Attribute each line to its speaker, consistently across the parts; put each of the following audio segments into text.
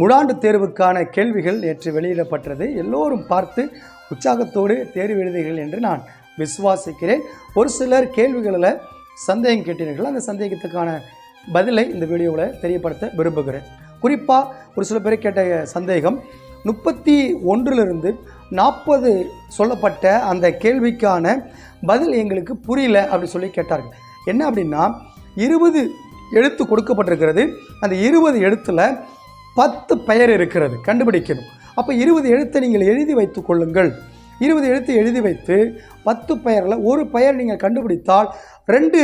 Speaker 1: முழாண்டு தேர்வுக்கான கேள்விகள் நேற்று வெளியிடப்பட்டது எல்லோரும் பார்த்து உற்சாகத்தோடு தேர்வு எழுதுகிறீர்கள் என்று நான் விசுவாசிக்கிறேன். ஒரு சிலர் கேள்விகளில் சந்தேகம் கேட்டீர்கள்? அந்த சந்தேகத்துக்கான பதிலை இந்த வீடியோவில் தெரியப்படுத்த விரும்புகிறேன். குறிப்பாக ஒரு சில பேர் கேட்ட சந்தேகம் முப்பத்தி ஒன்றிலிருந்து நாற்பது சொல்லப்பட்ட அந்த கேள்விக்கான பதில் எங்களுக்கு புரியல அப்படி சொல்லி கேட்டார்கள். என்ன அப்படின்னா இருபது எழுத்து கொடுக்கப்பட்டிருக்கிறது. அந்த இருபது எழுத்தில் பத்து பெயர் இருக்கிறது கண்டுபிடிக்கணும். அப்போ இருபது எழுத்தை நீங்கள் எழுதி வைத்து கொள்ளுங்கள். இருபது எழுத்து எழுதி வைத்து பத்து பெயரில் ஒரு பெயர் நீங்கள் கண்டுபிடித்தால் ரெண்டு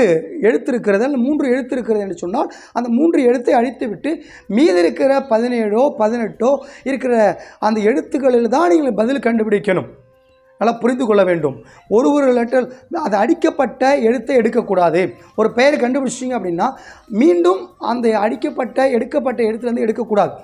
Speaker 1: எழுத்து இருக்கிறது அல்ல மூன்று எழுத்து இருக்கிறது என்று சொன்னால் அந்த மூன்று எழுத்தை அழித்து விட்டு மீதி இருக்கிற பதினேழோ பதினெட்டோ இருக்கிற அந்த எழுத்துக்களில் தான் நீங்கள் பதில் கண்டுபிடிக்கணும். நல்லா புரிந்து கொள்ள வேண்டும். ஒரு ஒரு லெட்டர் அது அடிக்கப்பட்ட எழுத்தை எடுக்கக்கூடாது. ஒரு பெயர் கண்டுபிடிச்சிங்க அப்படின்னா மீண்டும் அந்த அடிக்கப்பட்ட எடுக்கப்பட்ட எழுத்துலேருந்து எடுக்கக்கூடாது.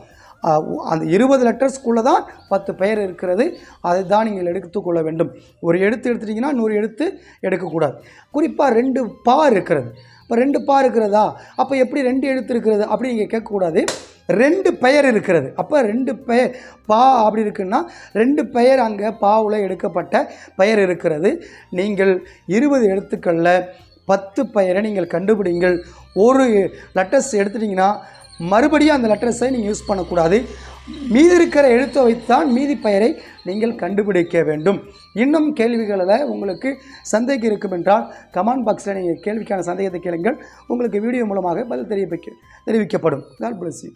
Speaker 1: அந்த இருபது லெட்டர்ஸ்க்குள்ளே தான் பத்து பெயர் இருக்கிறது. அதை தான் நீங்கள் எடுத்துக்கொள்ள வேண்டும். ஒரு எழுத்து எடுத்துட்டிங்கன்னா நூறு எழுத்து எடுக்கக்கூடாது. குறிப்பாக ரெண்டு பா இருக்கிறது. இப்போ ரெண்டு பா இருக்கிறதா? அப்போ எப்படி ரெண்டு எழுத்து இருக்கிறது அப்படி நீங்கள் கேட்கக்கூடாது. ரெண்டு பெயர் இருக்கிறது. அப்போ ரெண்டு பெயர் பா அப்படி இருக்குன்னா ரெண்டு பெயர் அங்கே பாவில் எடுக்கப்பட்ட பெயர் இருக்கிறது. நீங்கள் இருபது எழுத்துக்களில் பத்து பெயரை நீங்கள் கண்டுபிடிங்கள். ஒரு லெட்டர்ஸ் எடுத்துட்டிங்கன்னா மறுபடியும் அந்த லெட்டர்ஸை நீங்கள் யூஸ் பண்ணக்கூடாது. மீதி இருக்கிற எழுத்தை வைத்துதான் மீதி பெயரை நீங்கள் கண்டுபிடிக்க வேண்டும். இன்னும் கேள்விகளில் உங்களுக்கு சந்தேகம் இருக்கும் என்றால் கமெண்ட் பாக்ஸில் நீங்கள் கேள்விக்கான சந்தேகத்தை கேளுங்கள். உங்களுக்கு வீடியோ மூலமாக பதில் தெரிவிக்க தெரிவிக்கப்படும். கால் பிளஸ்